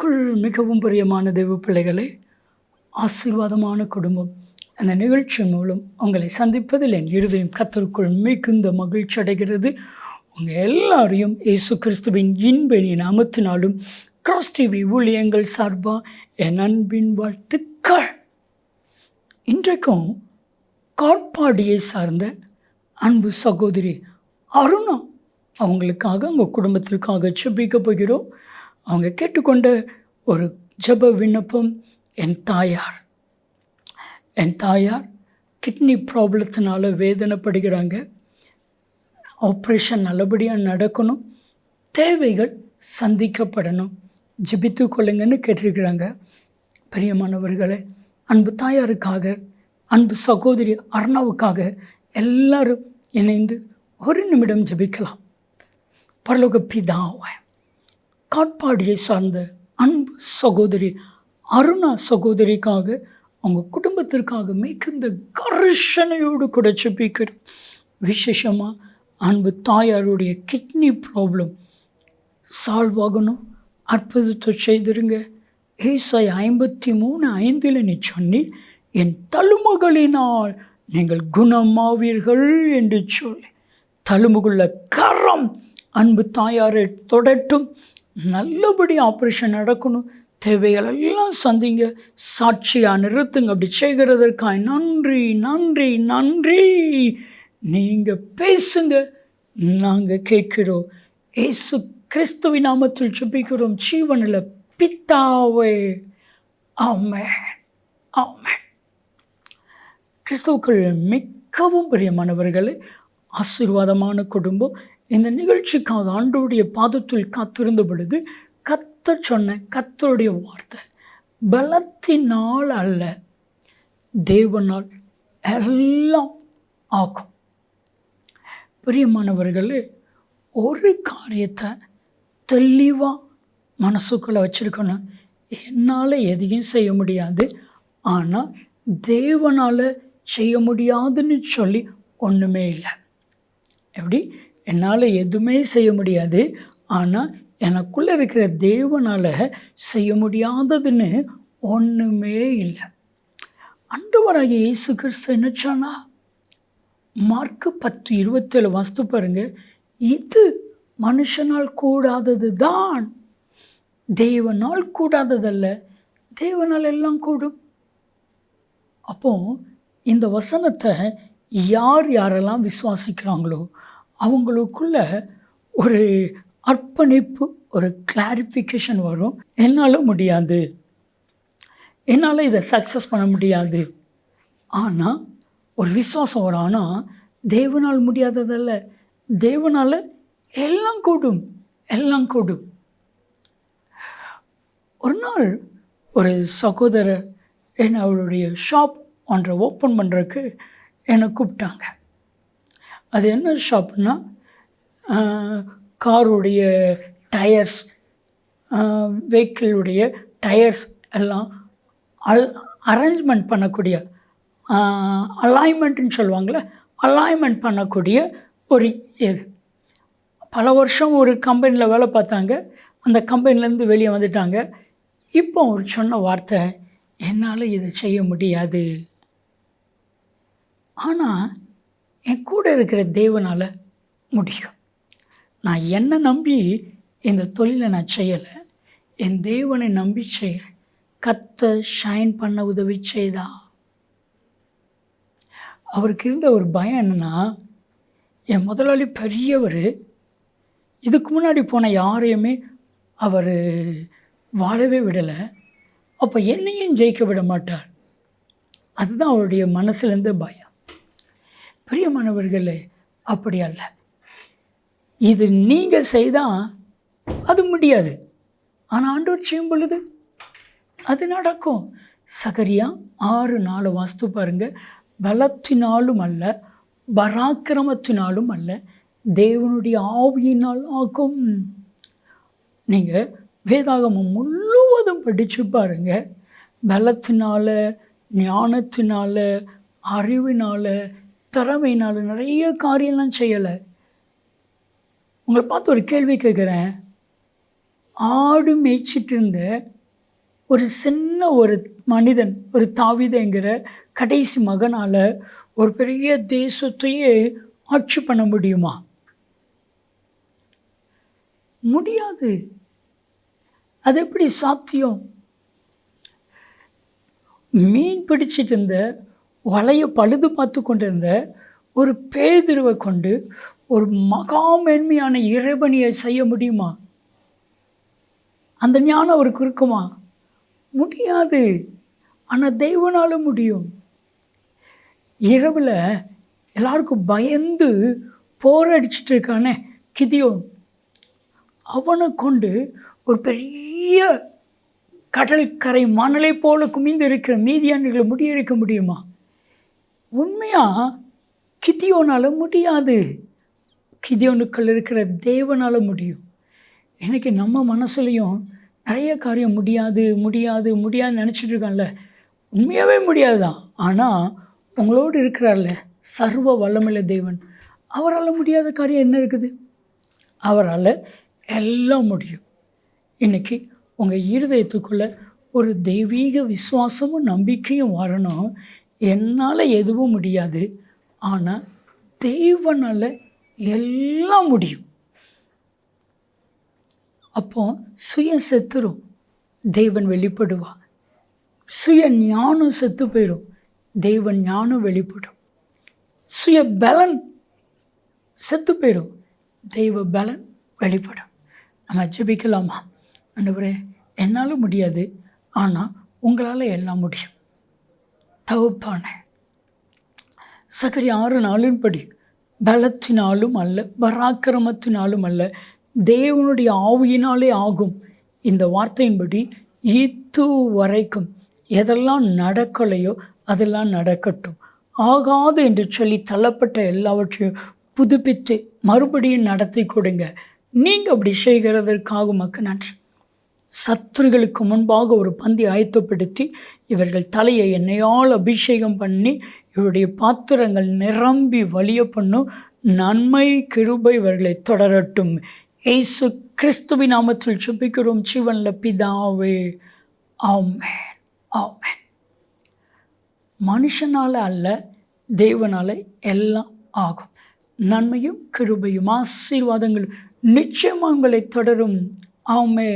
கிறிஸ்துவுக்குள் மிகவும் பிரியமான தெய்வ பிள்ளைகளே ஆசீர்வாதமான குடும்பம். அந்த நிகழ்ச்சி மூலம் உங்களை சந்திப்பதில் என் இருதயம் கத்தருக்குள் மிகுந்த மகிழ்ச்சி அடைகிறது. உங்கள் எல்லாரையும் இயேசு கிறிஸ்துவின் இன்பனின் அமத்தினாலும் கிராஸ் டிவி ஊழியங்கள் சார்பாக என் அன்பின் வாழ்த்துக்கள். இன்றைக்கும் காட்பாடியை சார்ந்த அன்பு சகோதரி அருணா அவங்களுக்காக உங்கள் குடும்பத்திற்காக செப்பிக்க போகிறோம். அவங்க கேட்டுக்கொண்ட ஒரு ஜெப விண்ணப்பம் என் தாயார். என் தாயார் கிட்னி ப்ராப்ளத்தினால வேதனைப்படுகிறாங்க. ஆப்ரேஷன் நல்லபடியாக நடக்கணும். தேவைகள் சந்திக்கப்படணும். ஜெபித்து கொள்ளுங்கன்னு கேட்டிருக்கிறாங்க. பிரியமானவர்களே அன்பு தாயாருக்காக அன்பு சகோதரி அர்ணாவுக்காக எல்லாரும் இணைந்து ஒரு நிமிடம் ஜெபிக்கலாம். பரலோக பிதாவை காட்பாடியை சார்ந்த அன்பு சகோதரி அருணா சகோதரிக்காக அவங்க குடும்பத்திற்காக மிகுந்த கர்ஷனையோடு கூட செப்பிக்கிறோம் விசேஷமாக அன்பு தாயாருடைய கிட்னி ப்ராப்ளம் சால்வ் ஆகணும். அற்புதத்தை செய்திருங்க. ஏசாய் ஐம்பத்தி மூணு ஐந்தில் நீ சொன்னீர் என் தழுமுகளினால் நீங்கள் குணமாவீர்கள் என்று சொல்லி. தழுமுகுள்ள கரம் அன்பு தாயாரை தொடட்டும். நல்லபடி ஆப்ரேஷன் நடக்கணும். தேவைகள் எல்லாம் சந்திங்க. சாட்சியாக நிறுத்துங்க. அப்படி செய்கிறதற்காக நன்றி நன்றி நன்றி. நீங்கள் பேசுங்க. நாங்கள் கேட்கிறோம். ஏசு கிறிஸ்துவின் நாமத்தில் ஜெபிக்கிறோம். ஜீவனில் பித்தாவே ஆமே ஆமே கிறிஸ்துவுக்கள் மிகவும் பிரியமானவர்களே ஆசீர்வாதமான குடும்பம். இந்த நிகழ்ச்சிக்காக ஆண்டோடைய பாதத்தில் காத்திருந்த பொழுது கத்த சொன்ன கத்தருடைய வார்த்தை பலத்தினால் அல்ல தேவனால் எல்லாம் ஆகும். பிரியமானவர்களே ஒரு காரியத்தை தெளிவாக மனசுக்குள்ளே வச்சுருக்கணும். என்னால் எதையும் செய்ய முடியாது. ஆனால் தேவனால் செய்ய முடியாதுன்னு சொல்லி ஒன்றுமே இல்லை. எப்படி? என்னால் எதுவுமே செய்ய முடியாது. ஆனால் எனக்குள்ளே இருக்கிற தேவனால் செய்ய முடியாததுன்னு ஒன்றுமே இல்லை. அண்டவராகிய இயேசு கிறிஸ்து என்ன மார்க்கு பத்து இருபத்தேழு வாஸ்து பாருங்க. இது மனுஷனால் கூடாதது தான் தேவனால் கூடாததல்ல. தேவனால் எல்லாம் கூடும். அப்போ இந்த வசனத்தை யார் யாரெல்லாம் விசுவாசிக்கிறாங்களோ அவங்களுக்குள்ள ஒரு அர்ப்பணிப்பு ஒரு கிளாரிஃபிகேஷன் வரும். என்னால் முடியாது. என்னால் இதை சக்ஸஸ் பண்ண முடியாது. ஆனால் ஒரு விசுவாசம் வரும். ஆனால் தேவனால் முடியாததல்ல. தேவனால் எல்லாம் கூடும். எல்லாம் கூடும். ஒரு நாள் ஒரு சகோதரர் என்னை அவருடைய ஷாப் ஒன்றை ஓப்பன் பண்ணுறதுக்கு என்னை கூப்பிட்டாங்க. அது என்ன ஷாப்னா காருடைய டயர்ஸ் வெஹிக்கிளுடைய டயர்ஸ் எல்லாம் அல் அரேஞ்ச்மெண்ட் பண்ணக்கூடிய அலைன்மெண்ட்டுன்னு சொல்லுவாங்களே அலைன்மெண்ட் பண்ணக்கூடிய ஒரு இது. பல வருஷம் ஒரு கம்பெனியில் வேலை பார்த்தாங்க. அந்த கம்பெனிலேருந்து வெளியே வந்துட்டாங்க. இப்போ அவர் சொன்ன வார்த்தை என்னால் இதை செய்ய முடியாது. ஆனால் என் கூட இருக்கிற தேவனால் முடியும். நான் என்னை நம்பி இந்த தொழிலை நான் செய்யலை. என் தேவனை நம்பி செய்கிறேன் கத்த ஷைன் பண்ண உதவி செய்தா. அவருக்கு இருந்த ஒரு பயம் என்னென்னா என் முதலாளி பெரியவர் இதுக்கு முன்னாடி போன யாரையுமே அவர் வாழவே விடலை. அப்போ என்னையும் ஜெயிக்க விட மாட்டார். அதுதான் அவருடைய மனசுலேருந்து பயம். பிரியமானவர்களே அப்படி அல்ல. இது நீங்கள் செய்தால் அது முடியாது. ஆனால் ஆண்டவர் செய்யும் பொழுது அது நடக்கும். சகரியா ஆறு நாலு வாஸ்து பாருங்கள் பலத்தினாலும் அல்ல பராக்கிரமத்தினாலும் அல்ல தேவனுடைய ஆவியினால் ஆகும் நீங்கள் வேதாகமம் முழுவதும் படித்து பாருங்கள் பலத்தினால ஞானத்தினால அறிவினால் திறமையினால் நிறைய காரியம்லாம் செய்யலை. உங்களை பார்த்து ஒரு கேள்வி கேட்குறேன். ஆடு மேய்ச்சிட்டு இருந்த ஒரு சின்ன ஒரு மனிதன் ஒரு தாவிதங்கிற கடைசி மகனால் ஒரு பெரிய தேசத்தையே ஆட்சி பண்ண முடியுமா? முடியாது. அது எப்படி சாத்தியம்? மீன் பிடிச்சிட்டு இருந்த வலையை பழுது பார்த்து கொண்டிருந்த ஒரு பேதிருவை கொண்டு ஒரு மகா மேன்மையான இறைவனியை செய்ய முடியுமா? அந்த ஞானம் அவருக்கு இருக்குமா? முடியாது. ஆனால் தெய்வனால முடியும். இரவில் எல்லாருக்கும் பயந்து போரடிச்சிட்டு இருக்கானே கிதியோன். அவனை கொண்டு ஒரு பெரிய கடற்கரை மணலை போல குமிந்து இருக்கிற மீதியான்களை முடியெடுக்க முடியுமா? உண்மையாக கிதியோனால் முடியாது. கிதியோனுக்கள் இருக்கிற தேவனால் முடியும். இன்றைக்கி நம்ம மனசுலையும் நிறைய காரியம் முடியாது முடியாது முடியாதுன்னு நினச்சிட்டு இருக்கான்ல. உண்மையாகவே முடியாது தான் ஆனால் உங்களோடு இருக்கிறார்ல சர்வ வல்லமில்ல தேவன். அவரால் முடியாத காரியம் என்ன இருக்குது? அவரால் எல்லாம் முடியும். இன்றைக்கி உங்கள் இருதயத்துக்குள்ளே ஒரு தெய்வீக விசுவாசமும் நம்பிக்கையும் வரணும். என்னால் எதுவும் முடியாது. ஆனால் தெய்வனால் எல்லாம் முடியும். அப்போ சுயம் செத்துரும் தெய்வன் வெளிப்படுவா சுய ஞானம் செத்து போயிடும் தெய்வன் ஞானம் வெளிப்படும். சுய பலன் செத்து போயிடும் தெய்வ பலன் வெளிப்படும். நம்ம ஜெபிக்கலாமா? ஆண்டவரே என்னால் முடியாது. ஆனால் உங்களால் எல்லாம் முடியும். தகுப்பான சகரி ஆறு நாளின்படி பலத்தினாலும் அல்ல பராக்கிரமத்தினாலும் அல்ல தேவனுடைய ஆவியினாலே ஆகும். இந்த வார்த்தையின்படி ஈத்து வரைக்கும் எதெல்லாம் நடக்கலையோ அதெல்லாம் நடக்கட்டும். ஆகாது என்று சொல்லி தள்ளப்பட்ட எல்லாவற்றையும் புதுப்பித்து மறுபடியும் நடத்தி கொடுங்க. நீங்கள் அப்படி செய்கிறதற்காக மக்கள் நன்றி. சத்துருகளுக்கு முன்பாக ஒரு பந்தி ஆயத்தப்படுத்தி இவர்கள் தலையை என்னையால் அபிஷேகம் பண்ணி இவருடைய பாத்திரங்கள் நிரம்பி வலிய பண்ணும் நன்மை கிருபை இவர்களை தொடரட்டும். ஏசு கிறிஸ்துவி நாமத்தில் சுபிக்கிறோம் சிவன்ல பிதாவே ஆமேன் ஆமேன். மனுஷனால் அல்ல தேவனால் எல்லாம் ஆகும். நன்மையும் கிருபையும் ஆசீர்வாதங்களும் நிச்சயமாக உங்களை தொடரும். ஆமே